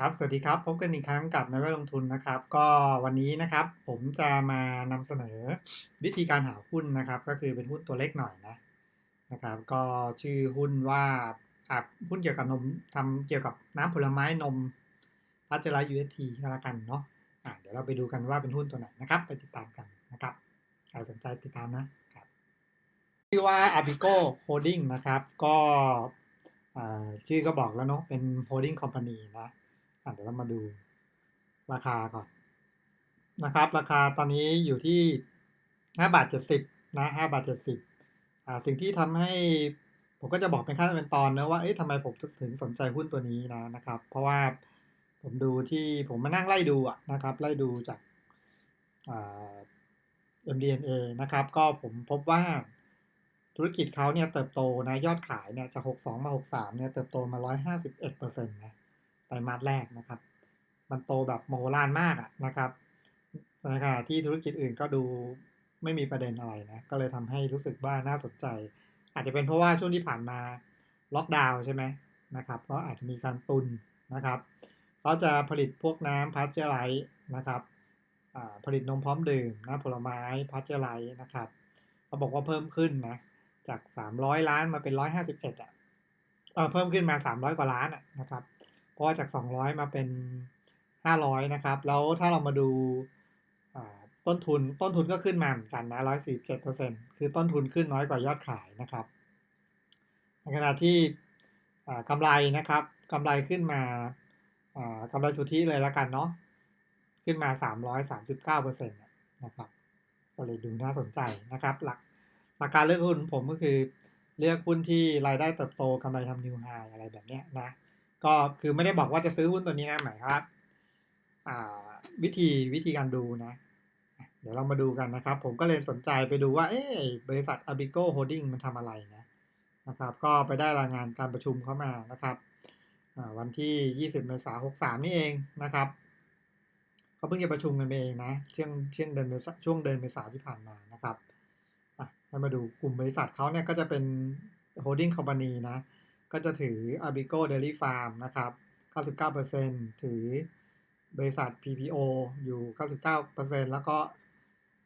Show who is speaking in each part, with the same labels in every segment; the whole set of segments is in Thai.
Speaker 1: ครับ สวัสดีครับ พบกันอีกครั้งกับนายแวดลงทุนนะครับ ก็วันนี้นะครับผมจะมานำเสนอวิธีการหาหุ้นนะครับ ก็คือเป็นหุ้นตัวเล็กหน่อยนะนะครับ ก็ชื่อหุ้นว่าอะหุ้นเกี่ยวกับนมทำเกี่ยวกับน้ำผลไม้นมพัชรยูเอสทีก็แล้วกันเนาะอะเดี๋ยวเราไปดูกันว่าเป็นหุ้นตัวไหนนะครับ ไปติดตามกันนะครับใครสนใจติดตามนะครับชื่อว่า Abico Holding นะครับ ก็ชื่อก็บอกแล้วเนาะเป็น holding company นะ เดี๋ยวเรามาดูราคาก่อนนะครับ ราคาตอนนี้อยู่ที่ห้าบาทเจ็ดสิบนะห้าบาทเจ็ดสิบอ่าสิ่งที่ทำให้ผมก็จะบอกเป็นขั้นเป็นตอนนะว่าเอ๊ะทำไมผมถึงสนใจหุ้นตัวนี้นะนะครับ เพราะว่าผมดูที่ผมมานั่งไล่ดูอะนะครับ ไล่ดูจากอ่า MDNA นะครับ ก็ผมพบว่าธุรกิจเขาเนี่ยเติบโตนะยอดขายเนี่ยจาก 62 มา 63 เนี่ยเติบโตมา 151%นะ รมาสแรกนะครับ มันโตแบบโมโหลานมากอะนะครับในขณะที่ธุรกิจอื่นก็ดูไม่มีประเด็นอะไรนะ ก็เลยทำให้รู้สึกว่าน่าสนใจ อาจจะเป็นเพราะว่าช่วงที่ผ่านมาล็อกดาวน์ใช่ไหมนะครับ ก็อาจจะมีการตุนนะครับเขาจะผลิตพวกน้ำพัชเจอร์ไลท์นะครับผลิตนมพร้อมดื่มน้ำผลไม้พัชเจอร์ไลท์นะครับเขาบอกว่าเพิ่มขึ้นนะจาก 300 ล้านมาเป็น 151อะเออเพิ่มขึ้นมา 300 กว่าล้านอะนะครับ เพราะจาก 200 มาเป็น 500 นะครับ แล้วถ้าเรามาดูต้นทุนต้นทุนก็ขึ้นมาเหมือนกันนะ 147%คือต้นทุนขึ้นน้อยกว่ายอดขายนะครับในขณะที่กำไรนะครับกำไรขึ้นมากำไรสุทธิเลยแล้วกันเนาะขึ้นมา 339%นะครับก็เลยดูน่าสนใจนะครับ หลักหลักการเลือกหุ้นผมก็คือเลือกหุ้นที่รายได้เติบโตกำไรทำนิวไฮอะไรแบบนี้นะ ก็คือไม่ได้บอกว่าจะซื้อหุ้นตัวนี้นะหมายครับวิธีวิธีการดูนะ เดี๋ยวเรามาดูกันนะครับ ผมก็เลยสนใจไปดูว่า เอ๊บริษัท Abico Holding มันทำอะไรนะนะครับ ก็ไปได้รายงานการประชุมเข้ามานะครับวันที่ 20 เมษายน 63 นี่เองนะครับเขาเพิ่งจะประชุมกันไปเองนะช่วงช่วงเดือนช่วงเดือนเมษายนที่ผ่านมานะครับให้มาดูกลุ่มบริษัทเขาเนี่ยก็จะเป็น holding company นะ ก็จะถือ Abico Dairy Farm นะครับ 99%ถือบริษัท PPO อยู่ 99%แล้วก็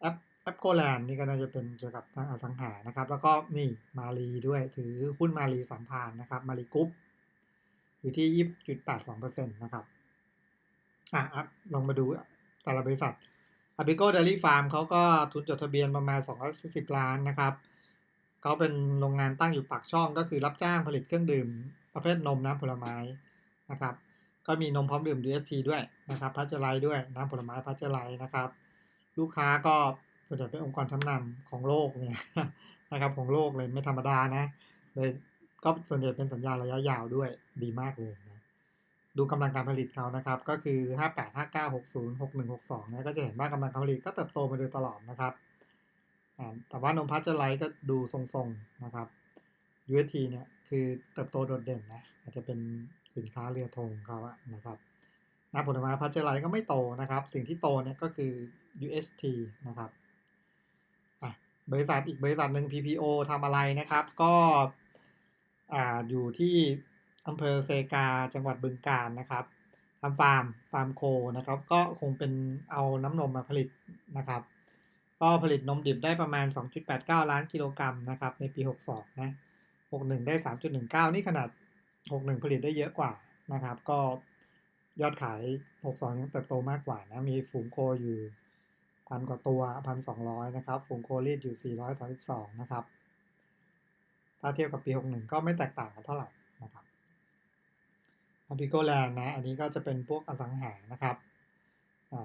Speaker 1: แอปแอปโกแลนด์นี่ก็น่าจะเป็นเกี่ยวกับทางอสังหานะครับ แล้วก็นี่มารีด้วยถือหุ้นมารีสามพานนะครับ มารีกรุ๊ปอยู่ที่20.82%นะครับ อะลองมาดูแต่ละบริษัท a b i c o Dairy Farm เขาก็ทุนจดทะเบียนประมาณ240ล้านนะครับ เขาเป็นโรงงานตั้งอยู่ปากช่องก็คือรับจ้างผลิตเครื่องดื่ม ประเภทนมน้ำผลไม้นะครับ ก็มีนมพร้อมดื่ม DST ด้วยนะครับพัชไลด้วยน้ำผลไม้พัชไลนะครับ ลูกค้าก็ส่วนใหญ่เป็นองค์กรชั้นนำของโลกเนี่ยนะครับของโลกเลยไม่ธรรมดานะเลยก็ส่วนใหญ่เป็นสัญญาระยะยาวด้วยดีมากเลยนะดูกำลังการผลิตเขานะครับ ก็คือ 58 59 60 61 62เนี่ยก็จะเห็นว่ากำลังการผลิตก็เติบโตมาโดยตลอดนะครับ แต่ว่านมพัชจอร์ไลท์ก็ดูทรงๆนะครับ UST เนี่ยคือเติบโตโดดเด่นนะอาจจะเป็นสินค้าเรือธงเขาอะนะครับน้ำผลไม้พัชจอร์ไลท์ก็ไม่โตนะครับ สิ่งที่โตเนี่ยก็คือ UST นะครับบริษัทอีกบริษัทหนึ่ง PPO ทำอะไรนะครับ ก็อยู่ที่อำเภอเซกาจังหวัดบึงกาฬนะครับทำฟาร์มฟาร์มโคนะครับ ก็คงเป็นเอาน้ำนมมาผลิตนะครับ ก็ผลิตนมดิบได้ประมาณ 2.89 ล้านกิโลกรัมนะครับในปี 62 นะ 61 ได้ 3.19 นี่ขนาด 61 ผลิตได้เยอะกว่านะครับ ก็ยอดขาย 62 ยังเติบโตมากกว่านะ มีฝูงโคอยู่พันกว่าตัวพันสองร้อยนะครับ ฝูงโคลีดอยู่ 432 นะครับ ถ้าเทียบกับปี 61 ก็ไม่แตกต่างกันเท่าไหร่นะครับอพิโกแลนด์นะ อันนี้ก็จะเป็นพวกอสังหานะครับ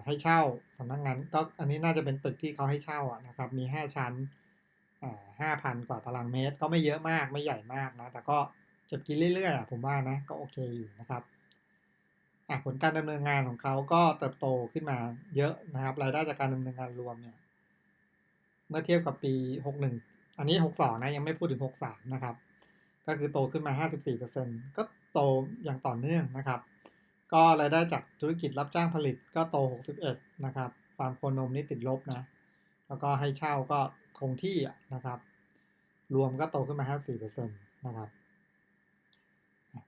Speaker 1: ให้เช่าสำนักงานก็อันนี้น่าจะเป็นตึกที่เขาให้เช่าอะนะครับ มี5ชั้นห้าพันกว่าตารางเมตร ก็ไม่เยอะมากไม่ใหญ่มากนะ แต่ก็เก็บกินเรื่อยๆผมว่านะก็โอเคอยู่นะครับผลการดำเนินงานของเขาก็เติบโตขึ้นมาเยอะนะครับ รายได้จากการดำเนินงานรวมเนี่ยเมื่อเทียบกับปี 61 อันนี้ 62 นะ ยังไม่พูดถึง 63 นะครับ ก็คือโตขึ้นมา 54%ก็โตอย่างต่อเนื่องนะครับ ก็รายได้จากธุรกิจรับจ้างผลิตก็โต 61 นะครับฟาร์มโคนมนี่ติดลบนะ แล้วก็ให้เช่าก็คงที่นะครับ รวมก็โตขึ้นมา 54%นะครับ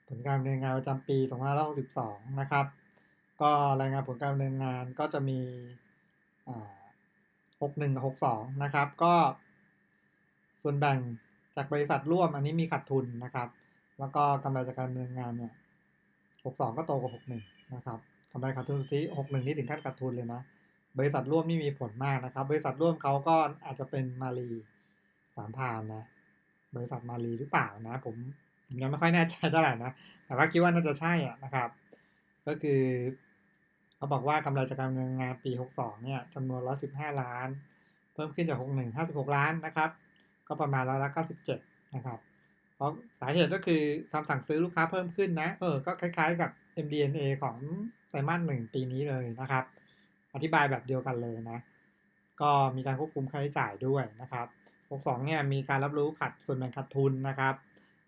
Speaker 1: ผลการดำเนินงานประจำปี 2562 นะครับ ก็รายงานผลการดำเนินงานก็จะมี 61 กับ 62 นะครับ ก็ส่วนแบ่งจากบริษัทร่วมอันนี้มีขาดทุนนะครับ แล้วก็กำไรจากการดำเนินงานเนี่ย 62 ก็โตกว่า 61 นะครับกำไรขาดทุนสุทธิ 61 นี่ถึงขั้นขาดทุนเลยนะ บริษัทร่วมนี่มีผลมากนะครับ บริษัทร่วมเขาก็อาจจะเป็นมารีสามพามนะ บริษัทมารีหรือเปล่านะ ผมผมยังไม่ค่อยแน่ใจเท่าไหร่นะ แต่ว่าคิดว่าน่าจะใช่อะนะครับ ก็คือเขาบอกว่ากำไรจากการดำเนินงานปี 62 เนี่ยจำนวน 115 ล้าน เพิ่มขึ้นจาก 61 56 ล้านนะครับ ก็ประมาณร้อยละ97 นะครับ เพราะสาเหตุก็คือคำสั่งซื้อลูกค้าเพิ่มขึ้นนะ เออ ก็คล้ายๆกับ MDNA ของไตรมาสหนึ่งปีนี้เลยนะครับ อธิบายแบบเดียวกันเลยนะ ก็มีการควบคุมค่าใช้จ่ายด้วยนะครับ62เนี่ยมีการรับรู้ขัดส่วนแบ่งขาดทุนนะครับ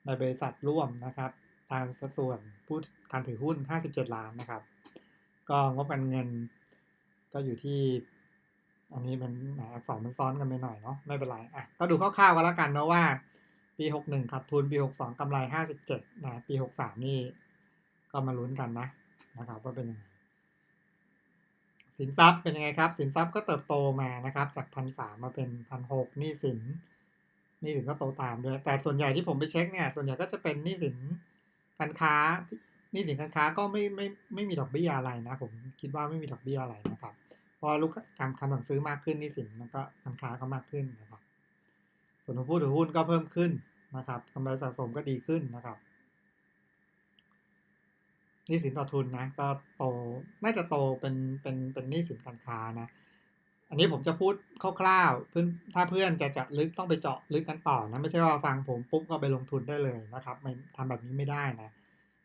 Speaker 1: ในบริษัทร่วมนะครับ ตามสัดส่วนผู้การถือหุ้น 57 ล้านนะครับ ก็งบการเงินก็อยู่ที่ อันนี้มันอักษรมันซ้อนกันไปหน่อยเนาะไม่เป็นไรอะก็ดูคร่าวๆกันแล้วกันเนาะว่า ปี 61ขาดทุนปี 62กำไร 57นะปี 63 นี่ก็มาลุ้นกันนะนะครับว่าเป็นยังไงสินทรัพย์เป็นยังไงครับ สินทรัพย์ก็เติบโตมานะครับ จากพันสามมาเป็นพันหกนี้สินนี้สินก็โตตามด้วย แต่ส่วนใหญ่ที่ผมไปเช็คเนี่ย ส่วนใหญ่ก็จะเป็นนี้สินการค้านี้สินการค้าก็ไม่ไม่ไม่มีดอกเบี้ยอะไรนะ ผมคิดว่าไม่มีดอกเบี้ยอะไรนะครับพอลูกการคำสั่งซื้อมากขึ้นนี้สินมันก็การค้าก็มากขึ้นนะครับ ส่วนของผู้ถือหุ้นก็เพิ่มขึ้น นะครับกำไรสะสมก็ดีขึ้นนะครับหนี้สินต่อทุนนะก็โตน่าจะโตเป็นเป็นเป็นหนี้สินการค้านะอันนี้ผมจะพูดคร่าวๆเพื่อนถ้าเพื่อนจะเจาะลึกต้องไปเจาะลึกกันต่อนะไม่ใช่ว่าฟังผมปุ๊บก็ไปลงทุนได้เลยนะครับไม่ทำแบบนี้ไม่ได้นะ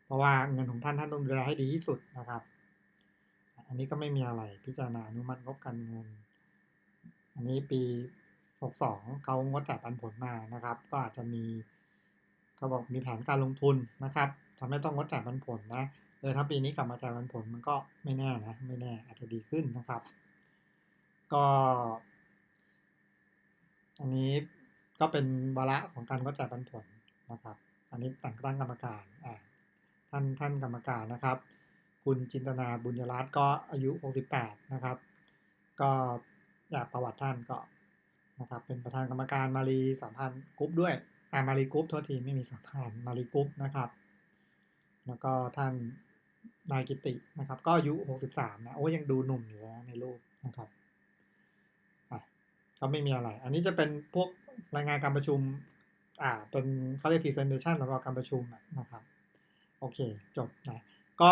Speaker 1: เพราะว่าเงินของท่านท่านต้องดูแลให้ดีที่สุดนะครับ อันนี้ก็ไม่มีอะไรพิจารณาอนุมัติงบการเงิน อันนี้ปี 62 เขางดจ่ายปันผลมานะครับ ก็อาจจะมีเขาบอกมีแผนการลงทุนนะครับทำให้ต้องงดจ่ายปันผลนะเออถ้าปีนี้กลับมาจ่ายปันผลมันก็ไม่แน่นะไม่แน่อาจจะดีขึ้นนะครับ ก็ อันนี้ก็เป็นวาระของการงดจ่ายปันผลนะครับ อันนี้แต่งตั้งกรรมการอ่าท่านท่านกรรมการนะครับ คุณจินตนาบุญยรัตน์ก็อายุ 68 นะครับ ก็อยากประวัติท่านก็ นะครับ เป็นประธานกรรมการมารีสัมพันธ์กรุ๊ปด้วยอ่ามารีกรุ๊ปโทษทีไม่มีสัมพันธ์มารีกรุ๊ปนะครับ แล้วก็ท่านนายกิตินะครับ ก็อายุ63นะโอ้ยังดูหนุ่มอยู่นะในรูปนะครับก็ไม่มีอะไร อันนี้จะเป็นพวกรายงานการประชุม อ่า เป็นเขาเรียก presentation สำหรับการประชุมนะครับ โอเค จบนะ ก็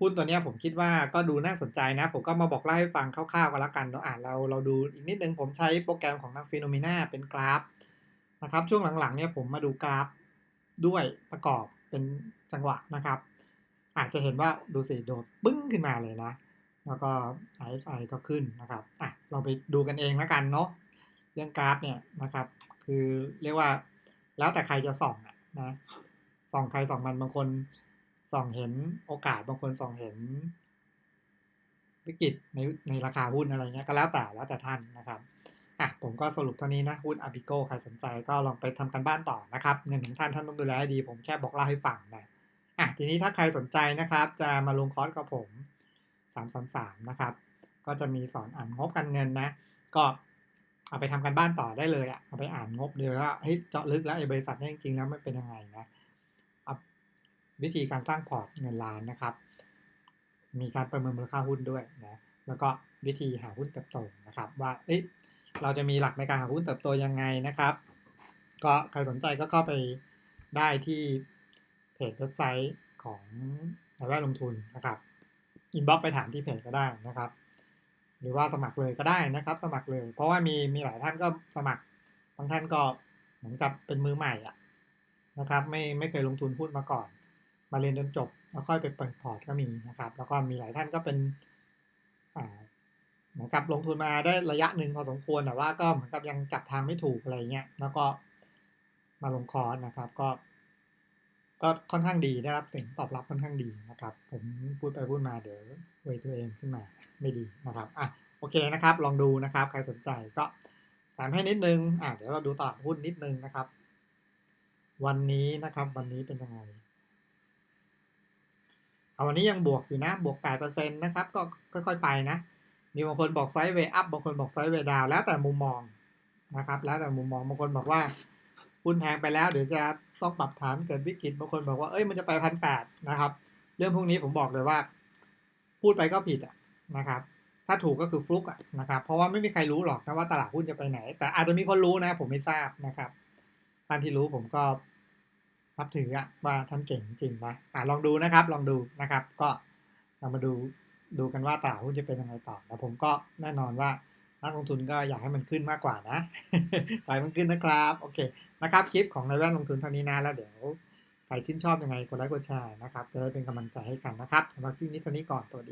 Speaker 1: หุ้นตัวนี้ผมคิดว่าก็ดูน่าสนใจนะ ผมก็มาบอกเล่าให้ฟังคร่าวๆกันแล้วกันเนาอ่านเราเราดูอีกนิดนึงผมใช้โปรแกรมของนักฟีโนเมนาเป็นกราฟนะครับ ช่วงหลังๆเนี่ยผมมาดูกราฟด้วยประกอบเป็นจังหวะนะครับ อาจจะเห็นว่าดูสิโดดปึ้งขึ้นมาเลยนะ แล้วก็ RSI ก็ขึ้นนะครับอะเราไปดูกันเองแล้วกันเนาะเรื่องกราฟเนี่ยนะครับ คือเรียกว่าแล้วแต่ใครจะส่องอะนะส่องใครส่องมันบางคน ส่องเห็นโอกาสบางคนส่องเห็น วิกฤตในในราคาหุ้นอะไรเงี้ยก็แล้วแต่แล้วแต่ท่านนะครับอะผมก็สรุปเท่านี้นะหุ้นอาบิโกใครสนใจก็ลองไปทำกันบ้านต่อนะครับเงินของท่านท่านต้องดูแลให้ดีผมแค่บอกเล่าให้ฟังนะอะทีนี้ถ้าใครสนใจนะครับ จะมาลงคอร์สกับผม333นะครับ ก็จะมีสอนอ่านงบการเงินนะ ก็เอาไปทำกันบ้านต่อได้เลยอะเอาไปอ่านงบเดียวว่าเฮ้ยเจาะลึกแล้วไอ้บริษัทนี้จริงๆแล้วมันเป็นยังไงนะ วิธีการสร้างพอร์ตเงินล้านนะครับ มีการประเมินมูลค่าหุ้นด้วยนะแล้วก็วิธีหาหุ้นเติบโตนะครับ ว่าเอเราจะมีหลักในการหาหุ้นเติบโตยังไงนะครับ ก็ใครสนใจก็เข้าไปได้ที่เพจเว็บไซต์ของนายแวดลงทุนนะครับอินบ็อกไปถามที่เพจก็ได้นะครับ หรือว่าสมัครเลยก็ได้นะครับ สมัครเลย เพราะว่ามีมีหลายท่านก็สมัครบางท่านก็เหมือนกับเป็นมือใหม่อะนะครับ ไม่ไม่เคยลงทุนหุ้นมาก่อน มาเรียนจนจบ แล้วค่อยไปเปิดพอร์ตก็มีนะครับ แล้วก็มีหลายท่านก็เป็นเหมือนกับลงทุนมาได้ระยะหนึ่งพอสมควรแต่ว่าก็เหมือนกับยังจับทางไม่ถูกอะไรเงี้ยแล้วก็มาลงคอร์สนะครับก็ ก็ค่อนข้างดีได้รับเสียงตอบรับค่อนข้างดีนะครับ ผมพูดไปพูดมาเดี๋ยวเวตัวเองขึ้นมาไม่ดีนะครับอะโอเคนะครับ ลองดูนะครับ ใครสนใจก็ถามให้นิดนึงอะเดี๋ยวเราดูตลาดหุ้นนิดนึงนะครับ วันนี้นะครับ วันนี้เป็นยังไง เอาวันนี้ยังบวกอยู่นะบวก8%นะครับก็ค่อยๆไปนะ มีบางคนบอกไซด์เวย์อัพบางคนบอกไซด์เวย์ดาวแล้วแต่มุมมองนะครับแล้วแต่มุมมองบางคนบอกว่าหุ้นแพงไปแล้วเดี๋ยวจะต้องปรับฐานเกิดวิกฤตบางคนบอกว่าเอ้ยมันจะไปพันแปดนะครับ เรื่องพวกนี้ผมบอกเลยว่า พูดไปก็ผิดอะนะครับ ถ้าถูกก็คือฟลุกอะนะครับ เพราะว่าไม่มีใครรู้หรอกนะว่าตลาดหุ้นจะไปไหน แต่อาจจะมีคนรู้นะ ผมไม่ทราบนะครับท่านที่รู้ผมก็ นับถืออะว่าท่านเก่งจริงนะอะลองดูนะครับ ลองดูนะครับ ก็เรามาดูดูกันว่าตลาดหุ้นจะเป็นยังไงต่อแต่ผมก็แน่นอนว่านักลงทุนก็อยากให้มันขึ้นมากกว่านะปล่อยมันขึ้นนะครับ โอเค นะครับ คลิปของนายแว่นลงทุนเท่านี้นะ แล้วเดี๋ยวใครชื่นชอบยังไง กดไลค์ กดแชร์นะครับ จะได้เป็นกำลังใจให้กันนะครับสำหรับคลิปนี้เท่านี้ก่อน สวัสดี